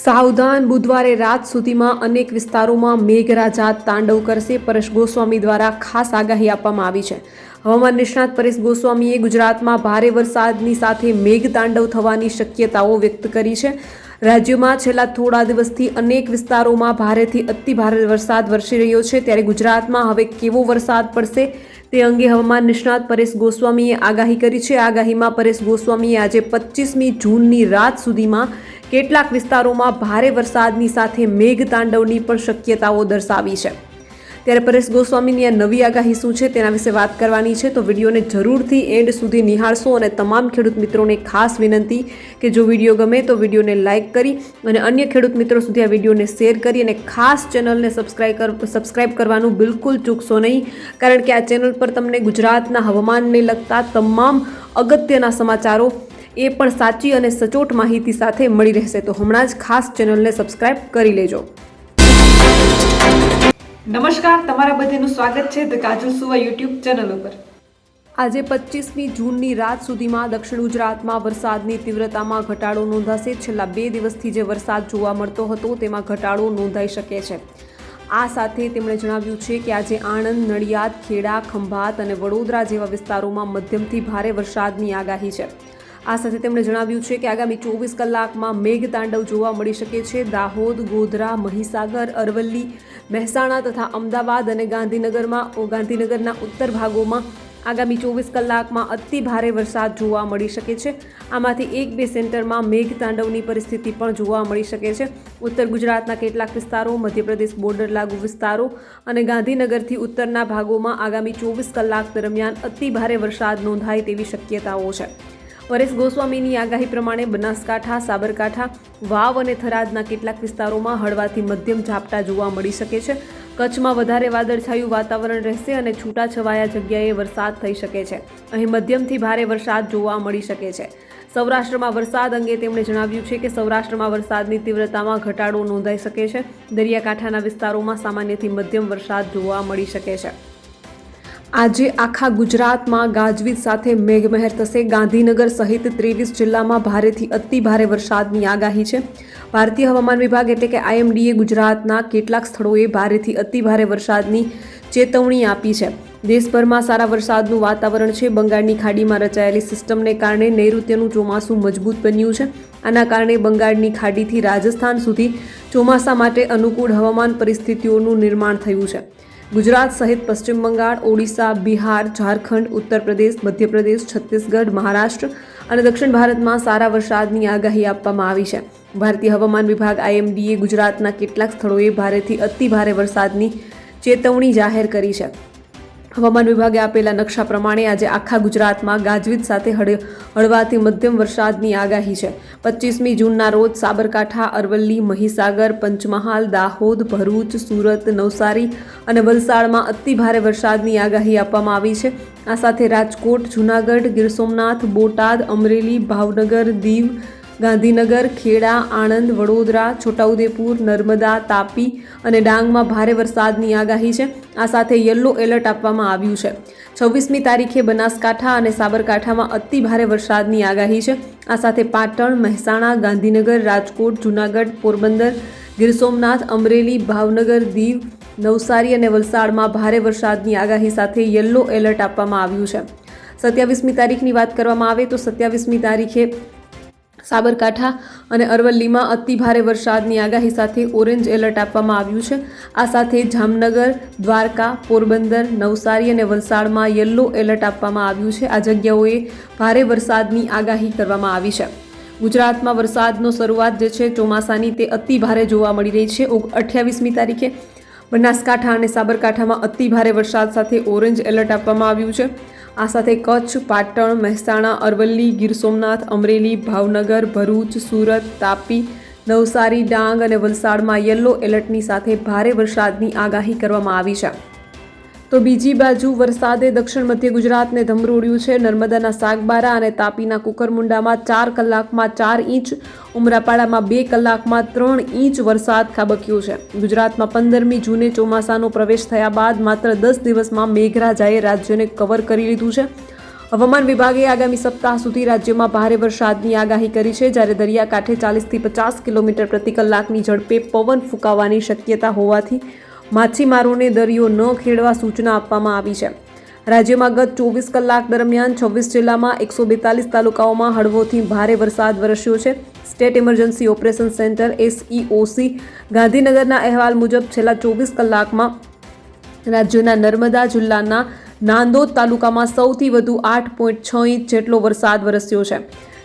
સાવધાન બુધવારે રાત સુધીમાં અનેક વિસ્તારોમાં મેઘરાજા તાંડવ કરશે, પરેશ ગોસ્વામી દ્વારા ખાસ આગાહી આપવામાં આવી છે. હવામાન નિષ્ણાત પરેશ ગોસ્વામીએ ગુજરાતમાં ભારે વરસાદની સાથે મેઘ તાંડવ થવાની શક્યતાઓ વ્યક્ત કરી છે. રાજ્યમાં છેલ્લા થોડા દિવસથી અનેક વિસ્તારોમાં ભારેથી અતિ ભારે વરસાદ વરસી રહ્યો છે. ત્યારે ગુજરાતમાં હવે કેવો વરસાદ પડશે તે અંગે હવામાન નિષ્ણાત પરેશ ગોસ્વામીએ આગાહી કરી છે. આગાહીમાં પરેશ ગોસ્વામીએ આજે પચીસમી જૂનની રાત સુધીમાં કેટલાક વિસ્તારોમાં ભારે વરસાદની સાથે મેઘ તાંડવની પણ શક્યતાઓ દર્શાવી છે. ત્યારે પરેશ ગોસ્વામીની આ નવી આગાહી શું છે તેના વિશે વાત કરવાની છે તો વિડીયોને જરૂરથી એન્ડ સુધી નિહાળશો અને તમામ ખેડૂત મિત્રોને ખાસ વિનંતી કે જો વીડિયો ગમે તો વિડીયોને લાઇક કરી અને અન્ય ખેડૂત મિત્રો સુધી આ વિડીયોને શેર કરી અને ખાસ ચેનલને સબસ્ક્રાઈબ કર, સબસ્ક્રાઇબ કરવાનું બિલકુલ ચૂકશો નહીં. કારણ કે આ ચેનલ પર તમને ગુજરાતના હવામાનને લગતા તમામ અગત્યના સમાચારો એ પણ સાચી અને સચોટ માહિતી સાથે મળી રહેશે. તો હમણાં જ ખાસ ચેનલને સબસ્ક્રાઇબ કરી લેજો. નમસ્કાર તમારા બધાનું સ્વાગત છે ધ કાજલ સુવા યુટ્યુબ ચેનલ ઉપર. આજે પચીસમી જૂનની રાત સુધીમાં દક્ષિણ ગુજરાતમાં વરસાદની તીવ્રતામાં ઘટાડો નોંધાશે. છેલ્લા બે દિવસથી જે વરસાદ જોવા મળતો હતો તેમાં ઘટાડો નોંધાઈ શકે છે. આ સાથે તેમણે જણાવ્યું છે કે આજે આણંદ નડિયાદ ખેડા ખંભાત અને વડોદરા જેવા વિસ્તારોમાં મધ્યમથી ભારે વરસાદની આગાહી છે. આ સાથે તેમણે જણાવ્યું છે કે આગામી ચોવીસ કલાકમાં મેઘતાંડવ જોવા મળી શકે છે. દાહોદ, ગોધરા, મહીસાગર, અરવલ્લી, મહેસાણા તથા અમદાવાદ અને ગાંધીનગરમાં ગાંધીનગરના ઉત્તર ભાગોમાં આગામી ચોવીસ કલાકમાં અતિ ભારે વરસાદ જોવા મળી શકે છે. આમાંથી એક બે સેન્ટરમાં મેઘતાંડવની પરિસ્થિતિ પણ જોવા મળી શકે છે. ઉત્તર ગુજરાતના કેટલાક વિસ્તારો, મધ્યપ્રદેશ બોર્ડર લાગુ વિસ્તારો અને ગાંધીનગરથી ઉત્તરના ભાગોમાં આગામી ચોવીસ કલાક દરમિયાન અતિ ભારે વરસાદ નોંધાય તેવી શક્યતાઓ છે. પરેશ ગોસ્વામીની આગાહી પ્રમાણે બનાસકાંઠા, સાબરકાંઠા, વાવ અને થરાદના કેટલાક વિસ્તારોમાં હળવાથી મધ્યમ ઝાપટા જોવા મળી શકે છે. કચ્છમાં વધારે વાદળછાયું વાતાવરણ રહેશે અને છૂટાછવાયા જગ્યાએ વરસાદ થઈ શકે છે. અહીં મધ્યમથી ભારે વરસાદ જોવા મળી શકે છે. સૌરાષ્ટ્રમાં વરસાદ અંગે તેમણે જણાવ્યું છે કે સૌરાષ્ટ્રમાં વરસાદની તીવ્રતામાં ઘટાડો નોંધાઈ શકે છે. દરિયાકાંઠાના વિસ્તારોમાં સામાન્યથી મધ્યમ વરસાદ જોવા મળી શકે છે. આજે આખા ગુજરાતમાં ગાજવીજ સાથે મેઘમહેર થશે. ગાંધીનગર સહિત ત્રેવીસ જિલ્લામાં ભારેથી અતિ ભારે વરસાદની આગાહી છે. ભારતીય હવામાન વિભાગ એટલે કે આઈએમડીએ ગુજરાતના કેટલાક સ્થળોએ ભારેથી અતિ ભારે વરસાદની ચેતવણી આપી છે. દેશભરમાં સારા વરસાદનું વાતાવરણ છે. બંગાળની ખાડીમાં રચાયેલી સિસ્ટમને કારણે નૈઋત્યનું ચોમાસું મજબૂત બન્યું છે. આના કારણે બંગાળની ખાડીથી રાજસ્થાન સુધી ચોમાસા માટે અનુકૂળ હવામાન પરિસ્થિતિઓનું નિર્માણ થયું છે. ગુજરાત સહિત પશ્ચિમ બંગાળ, ઓડિશા, બિહાર, ઝારખંડ ઉત્તર પ્રદેશ મધ્યપ્રદેશ, છત્તીસગઢ, મહારાષ્ટ્ર અને દક્ષિણ ભારતમાં સારા વરસાદની આગાહી આપવામાં આવી છે. ભારતીય હવામાન વિભાગ આઈએમડીએ ગુજરાતના કેટલાક સ્થળોએ ભારેથી અતિ ભારે વરસાદની ચેતવણી જાહેર કરી છે. હવામાન વિભાગે આપેલા નકશા પ્રમાણે આજે આખા ગુજરાતમાં ગાજવીજ સાથે હળ હળવાથી મધ્યમ વરસાદની આગાહી છે. પચીસમી જૂનના રોજ સાબરકાંઠા, અરવલ્લી, મહીસાગર, પંચમહાલ, દાહોદ, ભરૂચ, સુરત, નવસારી અને વલસાડમાં અતિ ભારે વરસાદની આગાહી આપવામાં આવી છે. આ સાથે રાજકોટ, જૂનાગઢ, ગીર સોમનાથ, બોટાદ, અમરેલી, ભાવનગર, દીવ ગાંધીનગર, ખેડા, આણંદ, વડોદરા, છોટાઉદેપુર, નર્મદા, તાપી અને ડાંગમાં ભારે વરસાદની આગાહી છે. આ સાથે યલો એલર્ટ આપવામાં આવ્યું છે. છવ્વીસમી તારીખે બનાસકાંઠા અને સાબરકાંઠામાં અતિ ભારે વરસાદની આગાહી છે. આ સાથે પાટણ, મહેસાણા, ગાંધીનગર, રાજકોટ, જૂનાગઢ, પોરબંદર, ગીર સોમનાથ, અમરેલી, ભાવનગર, દીવ, નવસારી અને વલસાડમાં ભારે વરસાદની આગાહી સાથે યલો એલર્ટ આપવામાં આવ્યું છે. સત્યાવીસમી તારીખની વાત કરવામાં આવે તો સત્યાવીસમી તારીખે સાબરકાંઠા અને અરવલ્લીમાં અતિ ભારે વરસાદની આગાહી સાથે ઓરેન્જ એલર્ટ આપવામાં આવ્યું છે. આ સાથે જામનગર, દ્વારકા, પોરબંદર, નવસારી અને વલસાડમાં યલો એલર્ટ આપવામાં આવ્યું છે. આ જગ્યાઓએ ભારે વરસાદની આગાહી કરવામાં આવી છે. ગુજરાતમાં વરસાદનો શરૂઆત જે છે ચોમાસાની તે અતિ ભારે જોવા મળી રહી છે. અઠ્યાવીસમી તારીખે બનાસકાંઠા અને સાબરકાંઠામાં અતિ ભારે વરસાદ સાથે ઓરેન્જ એલર્ટ આપવામાં આવ્યું છે. આ સાથે કચ્છ, પાટણ, મહેસાણા, અરવલ્લી, ગીર સોમનાથ, અમરેલી, ભાવનગર, ભરૂચ, સુરત, તાપી, નવસારી, ડાંગ અને વલસાડમાં યલો એલર્ટની સાથે ભારે વરસાદની આગાહી કરવામાં આવી છે. તો બીજી બાજુ વરસાદે દક્ષિણ મધ્ય ગુજરાતને ધમરોડ્યું છે. નર્મદાના સાગબારા અને તાપીના કુકરમુંડામાં ચાર કલાકમાં ચાર ઇંચ, ઉમરાપાડામાં બે કલાકમાં ત્રણ ઇંચ વરસાદ ખાબક્યો છે. ગુજરાતમાં પંદરમી જૂને ચોમાસાનો પ્રવેશ થયા બાદ માત્ર દસ દિવસમાં મેઘરાજાએ રાજ્યને કવર કરી લીધું છે. હવામાન વિભાગે આગામી સપ્તાહ સુધી રાજ્યમાં ભારે વરસાદની આગાહી કરી છે. જ્યારે દરિયાકાંઠે ચાલીસથી પચાસ કિલોમીટર પ્રતિ કલાકની ઝડપે પવન ફૂંકાવાની શક્યતા હોવાથી માછીમારોને દરિયો ન ખેડવા સૂચના આપવામાં આવી છે. રાજ્યમાં ગત ચોવીસ કલાક દરમિયાન છવ્વીસ જિલ્લામાં એકસો બેતાલીસ તાલુકાઓમાં હળવોથી ભારે વરસાદ વરસ્યો છે. State emergency operation centre SEOC ગાંધીનગરના અહેવાલ મુજબ છેલ્લા ચોવીસ કલાકમાં રાજ્યના નર્મદા જિલ્લાના નાંદોદ તાલુકામાં સૌથી વધુ આઠ પોઈન્ટ છ ઇંચ જેટલો વરસાદ વરસ્યો છે.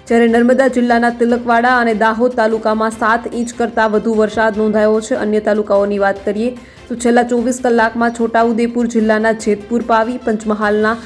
જ્યારે નર્મદા જિલ્લાના તિલકવાડા અને દાહોદ તાલુકામાં સાત ઇંચ કરતાં વધુ વરસાદ નોંધાયો છે. અન્ય તાલુકાઓની વાત કરીએ તો છેલ્લા ચોવીસ કલાકમાં છોટાઉદેપુર જિલ્લાના જેતપુર પાવી, પંચમહાલના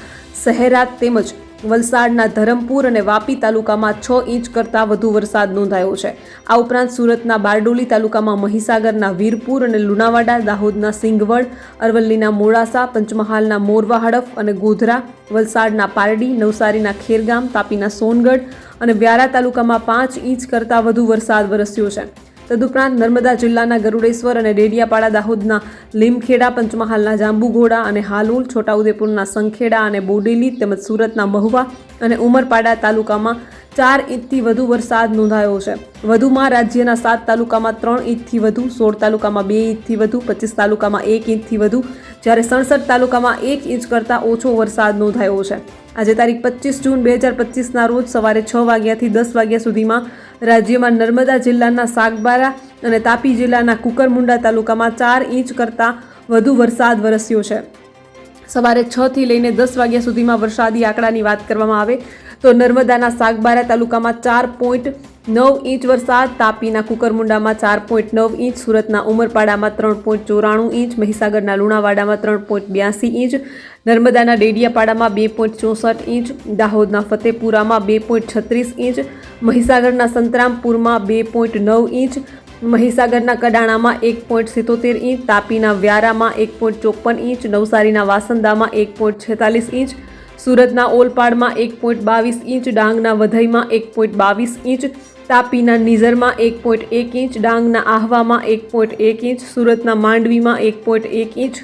શહેરાત તેમજ વલસાડના ધરમપુર અને વાપી તાલુકામાં છ ઇંચ કરતાં વધુ વરસાદ નોંધાયો છે. આ ઉપરાંત સુરતના બારડોલી તાલુકામાં મહીસાગરના વીરપુર અને લુણાવાડા, દાહોદના સિંગવડ, અરવલ્લીના મોડાસા, પંચમહાલના મોરવા હડફ અને ગોધરા, વલસાડના પારડી, નવસારીના ખેરગામ, તાપીના સોનગઢ અને વ્યારા તાલુકામાં પાંચ ઇંચ કરતાં વધુ વરસાદ વરસ્યો છે. તદુપરાંત નર્મદા જિલ્લાના ગરુડેશ્વર અને ડેડિયાપાડા દાહોદના લીમખેડા, પંચમહાલના જાંબુઘોડા અને હાલોલ, છોટાઉદેપુરના સંખેડા અને બોડેલી તેમજ સુરતના મહુવા અને ઉમરપાડા તાલુકામાં ચાર ઇંચથી વધુ વરસાદ નોંધાયો છે. વધુમાં રાજ્યના સાત તાલુકામાં ત્રણ ઇંચથી વધુ, સોળ તાલુકામાં બે ઇંચથી વધુ, પચીસ તાલુકામાં એક ઇંચથી વધુ જ્યારે સડસઠ તાલુકામાં એક ઇંચ કરતાં ઓછો વરસાદ નોંધાયો છે. આજે તારીખ પચીસ જૂન બે હજાર પચીસના રોજ સવારે છ વાગ્યાથી દસ વાગ્યા સુધીમાં રાજ્યમાં નર્મદા જિલ્લાના સાગબારા અને તાપી જિલ્લાના કુકરમુંડા તાલુકામાં ચાર ઇંચ કરતાં વધુ વરસાદ વરસ્યો છે. સવારે છ થી લઈને દસ વાગ્યા સુધીમાં વરસાદી આંકડાની વાત કરવામાં આવે તો નર્મદાના સાગબારા તાલુકામાં ચાર પોઈન્ટ નવ ઇંચ વરસાદ, તાપીના કુકરમુંડામાં ચાર પોઈન્ટ નવ ઇંચ, સુરતના ઉમરપાડામાં ત્રણ પોઈન્ટ ચોરાણું ઇંચ, મહીસાગરના લુણાવાડામાં ત્રણ પોઈન્ટ બ્યાસી ઇંચ, નર્મદાના ડેડિયાપાડામાં બે પોઈન્ટ ચોસઠ ઇંચ, દાહોદના ફતેપુરામાં બે પોઈન્ટ છત્રીસ ઇંચ, મહીસાગરના સંતરામપુરમાં બે પોઈન્ટ નવ ઇંચ, મહીસાગરના કડાણામાં એક પોઈન્ટ સિત્તોતેર ઇંચ, તાપીના વ્યારામાં એક પોઈન્ટ ચોપન ઇંચ, નવસારીના વાસંદામાં એક પોઈન્ટ છેતાલીસ ઇંચ, સુરતના ઓલપાડમાં એક પોઈન્ટ બાવીસ ઇંચ, ડાંગના વધઈમાં એક પોઈન્ટ બાવીસ ઇંચ તાપીના નિઝરમાં એક પોઈન્ટ એક ઇંચ, ડાંગના આહવામાં એક પોઈન્ટ એક ઇંચ, સુરતના માંડવીમાં એક પોઈન્ટ એક ઇંચ,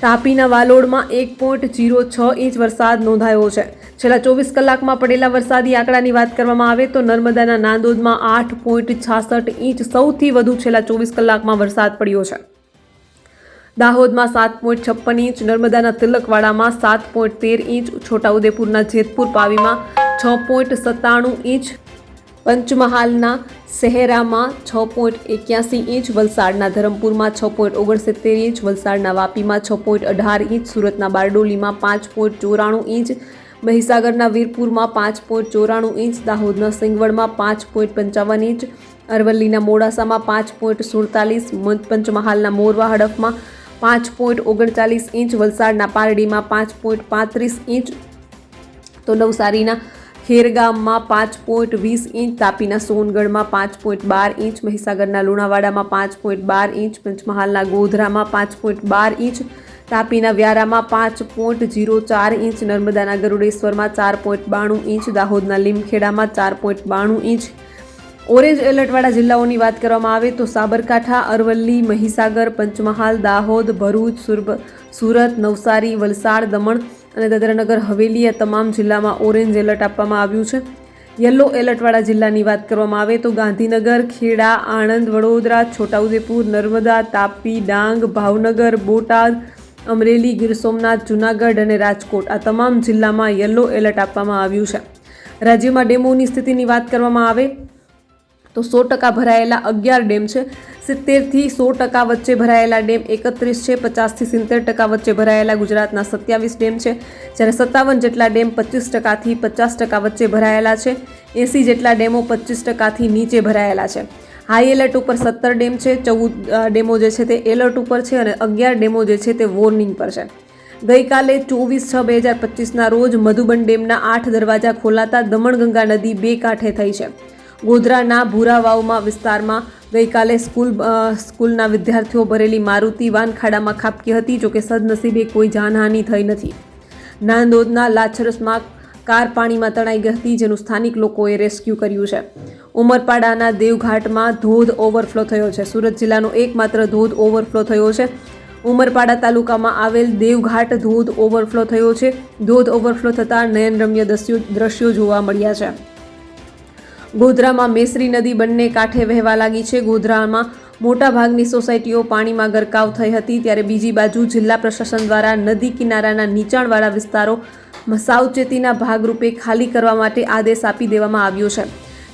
તાપીના વાલોડમાં એક પોઈન્ટ જીરો છ ઇંચ વરસાદ નોંધાયો છે. છેલ્લા ચોવીસ કલાકમાં પડેલા વરસાદી આંકડાની વાત કરવામાં આવે તો નર્મદાના નાંદોદમાં આઠ પોઈન્ટ છાસઠ ઇંચ સૌથી વધુ છેલ્લા ચોવીસ કલાકમાં વરસાદ પડ્યો છે. દાહોદમાં સાત પોઈન્ટ છપ્પન ઇંચ, નર્મદાના તિલકવાડામાં સાત પોઈન્ટ તેર ઇંચ, છોટાઉદેપુરના જેતપુર પાવીમાં છ પોઈન્ટ સત્તાણું ઇંચ પંચમહાલના શહેરામાં છ પોઈન્ટ એક્યાસી ઇંચ, વલસાડના ધરમપુરમાં છ પોઈન્ટ ઓગણસિત્તેર ઇંચ, વલસાડના વાપીમાં છ પોઈન્ટ અઢાર ઇંચ, સુરતના બારડોલીમાં પાંચ પોઈન્ટ ચોરાણું ઇંચ, મહીસાગરના વીરપુરમાં પાંચ પોઈન્ટ ચોરાણું ઇંચ, દાહોદના સિંગવડમાં પાંચ પોઈન્ટ પંચાવન ઇંચ, અરવલ્લીના મોડાસામાં પાંચ પોઈન્ટ સુડતાલીસ પંચમહાલના મોરવા હડફમાં પાંચ પોઈન્ટ ઓગણચાલીસ ઇંચ, વલસાડના પારડીમાં પાંચ પોઈન્ટ પાંત્રીસ ઇંચ, તો નવસારીના ખેરગામમાં પાંચ પોઈન્ટ વીસ ઇંચ, તાપીના સોનગઢમાં પાંચ પોઈન્ટ બાર ઇંચ, મહીસાગરના લુણાવાડામાં પાંચ પોઈન્ટ બાર ઇંચ, પંચમહાલના ગોધરામાં પાંચ પોઈન્ટ બાર ઇંચ, તાપીના વ્યારામાં પાંચ પોઈન્ટ જીરો ચાર ઇંચ નર્મદાના ગરુડેશ્વરમાં ચાર પોઈન્ટ બાણું ઇંચ, દાહોદના લીમખેડામાં ચાર પોઈન્ટ બાણું ઇંચ. ઓરેન્જ એલર્ટવાળા જિલ્લાઓની વાત કરવામાં આવે તો સાબરકાંઠા, અરવલ્લી, મહીસાગર, પંચમહાલ, દાહોદ, ભરૂચ સુરત, નવસારી, વલસાડ, દમણ અને દાદરાનગર હવેલી આ તમામ જિલ્લામાં ઓરેન્જ એલર્ટ આપવામાં આવ્યું છે. યલો એલર્ટવાળા જિલ્લાની વાત કરવામાં આવે તો ગાંધીનગર, ખેડા, આણંદ, વડોદરા, છોટાઉદેપુર, નર્મદા, તાપી, ડાંગ, ભાવનગર, બોટાદ, અમરેલી, ગીર સોમનાથ, જૂનાગઢ અને રાજકોટ આ તમામ જિલ્લામાં યલો એલર્ટ આપવામાં આવ્યું છે. રાજ્યમાં ડેમોની સ્થિતિની વાત કરવામાં આવે તો સો ટકા ભરાયેલા અગિયાર ડેમ છે. સિત્તેરથી સો ટકા વચ્ચે ભરાયેલા ડેમ એકત્રીસ છે. પચાસથી સિત્તેર ટકા વચ્ચે ભરાયેલા ગુજરાતના સત્યાવીસ ડેમ છે. જ્યારે સત્તાવન જેટલા ડેમ પચીસ ટકાથી પચાસ ટકા વચ્ચે ભરાયેલા છે. એંસી જેટલા ડેમો પચીસ ટકાથી નીચે ભરાયેલા છે. હાઈ એલર્ટ ઉપર સત્તર ડેમ છે. ચૌદ ડેમો જે છે તે એલર્ટ ઉપર છે અને અગિયાર ડેમો જે છે તે વોર્નિંગ પર છે. ગઈકાલે ચોવીસ છ બે હજાર પચીસના રોજ મધુબન ડેમના આઠ દરવાજા ખોલાતા દમણગંગા નદી બે કાંઠે થઈ છે. ગોધરાના ભૂરાવાવમાં વિસ્તારમાં ગઈકાલે સ્કૂલ સ્કૂલના વિદ્યાર્થીઓ ભરેલી મારુતિ વાન ખાડામાં ખાબકી હતી, જોકે સદનસીબે કોઈ જાનહાનિ થઈ નથી. નાંદોદના લાછરસમાં કાર પાણીમાં તણાઈ ગઈ હતી, જેનું સ્થાનિક લોકોએ રેસ્ક્યુ કર્યું છે. ઉમરપાડાના દેવઘાટમાં ધોધ ઓવરફ્લો થયો છે. સુરત જિલ્લાનો એકમાત્ર ધોધ ઓવરફ્લો થયો છે. ઉમરપાડા તાલુકામાં આવેલ દેવઘાટ ધોધ ઓવરફ્લો થયો છે. ધોધ ઓવરફ્લો થતાં નયનરમ્ય દ્રશ્યો જોવા મળ્યા છે. ગોધરામાં મેસરી નદી બંને કાંઠે વહેવા લાગી છે. ગોધરામાં મોટાભાગની સોસાયટીઓ પાણીમાં ગરકાવ થઈ હતી ત્યારે બીજી બાજુ જિલ્લા પ્રશાસન દ્વારા નદી કિનારાના નીચાણવાળા વિસ્તારો સાવચેતીના ભાગરૂપે ખાલી કરવા માટે આદેશ આપી દેવામાં આવ્યો છે.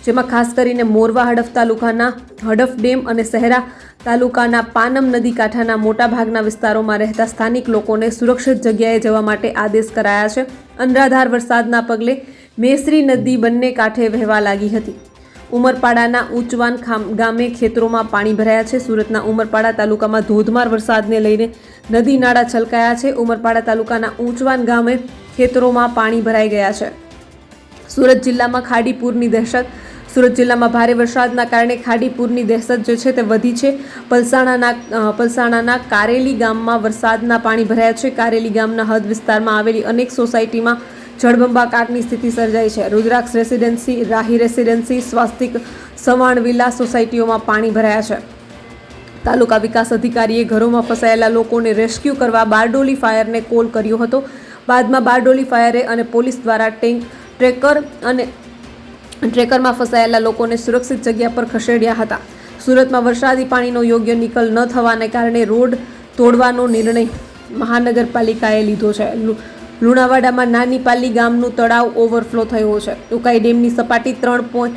જેમાં ખાસ કરીને મોરવા હડફ તાલુકાના હડફ ડેમ અને સહેરા તાલુકાના પાનમ નદી કાંઠાના મોટાભાગના વિસ્તારોમાં રહેતા સ્થાનિક લોકોને સુરક્ષિત જગ્યાએ જવા માટે આદેશ કરાયા છે. અનરાધાર વરસાદના પગલે મેસરી નદી બંને કાંઠે વહેવા લાગી હતી. ઉમરપાડાના ઊંચવાન ખામ ગામે ખેતરોમાં પાણી ભરાયા છે. સુરતના ઉમરપાડા તાલુકામાં ધોધમાર વરસાદને લઈને નદી નાળા છલકાયા છે. ઉમરપાડા તાલુકાના ઊંચવાન ગામે ખેતરોમાં પાણી ભરાઈ ગયા છે. સુરત જિલ્લામાં ખાડીપુરની દહેશત સુરત જિલ્લામાં ભારે વરસાદના કારણે ખાડીપુરની દહેશત જે છે તે વધી છે. પલસાણાના પલસાણાના કારેલી ગામમાં વરસાદના પાણી ભરાયા છે. કારેલી ગામના હદ વિસ્તારમાં આવેલી અનેક સોસાયટીમાં જળબંબાકારની સ્થિતિ સર્જાઈ છે. Rudraksh residency, Rahi residency, Swastik Savan villa સોસાયટીઓમાં પાણી ભરાયા છે. તાલુકા વિકાસ અધિકારીએ ઘરોમાં ફસાયેલા લોકોને રેસ્ક્યુ કરવા બારડોલી ફાયરને કોલ કર્યો હતો. બાદમાં બારડોલી ફાયરે અને પોલીસ દ્વારા ટેન્ક ટ્રેકર અને ટ્રેકરમાં ફસાયેલા લોકોને સુરક્ષિત જગ્યા પર ખસેડ્યા હતા. સુરતમાં વરસાદી પાણીનો યોગ્ય નિકાલ ન થવાને કારણે રોડ તોડવાનો નિર્ણય મહાનગરપાલિકાએ લીધો છે. લુણાવાડામાં નાની પાલી ગામનું તળાવ ઓવરફ્લો થયો છે. ઉકાઈ ડેમની સપાટી ત્રણ પોઈન્ટ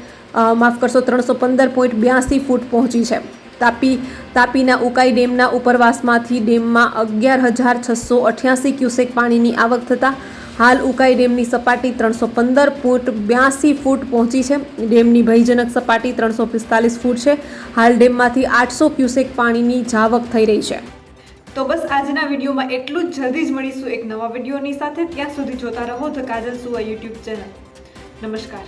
માફ કરશો, ત્રણસો પંદર પોઈન્ટ બ્યાસી ફૂટ પહોંચી છે. તાપી, તાપીના ઉકાઈ ડેમના ઉપરવાસમાંથી ડેમમાં અગિયાર હજાર છસો અઠ્યાસી ક્યુસેક પાણીની આવક થતાં હાલ ઉકાઈ ડેમની સપાટી ત્રણસો પંદર ફૂટ બ્યાસી ફૂટ પહોંચી છે. ડેમની ભયજનક સપાટી ત્રણસો પિસ્તાલીસ ફૂટ છે. હાલ ડેમમાંથી આઠસો ક્યુસેક પાણીની જાવક થઈ રહી છે. તો બસ આજના વિડીયોમાં એટલું જ. જલ્દી જ મળીશું એક નવા વિડીયોની સાથે. ત્યાં સુધી જોતા રહો ધ કાજલ સુવા યુટ્યુબ ચેનલ. નમસ્કાર.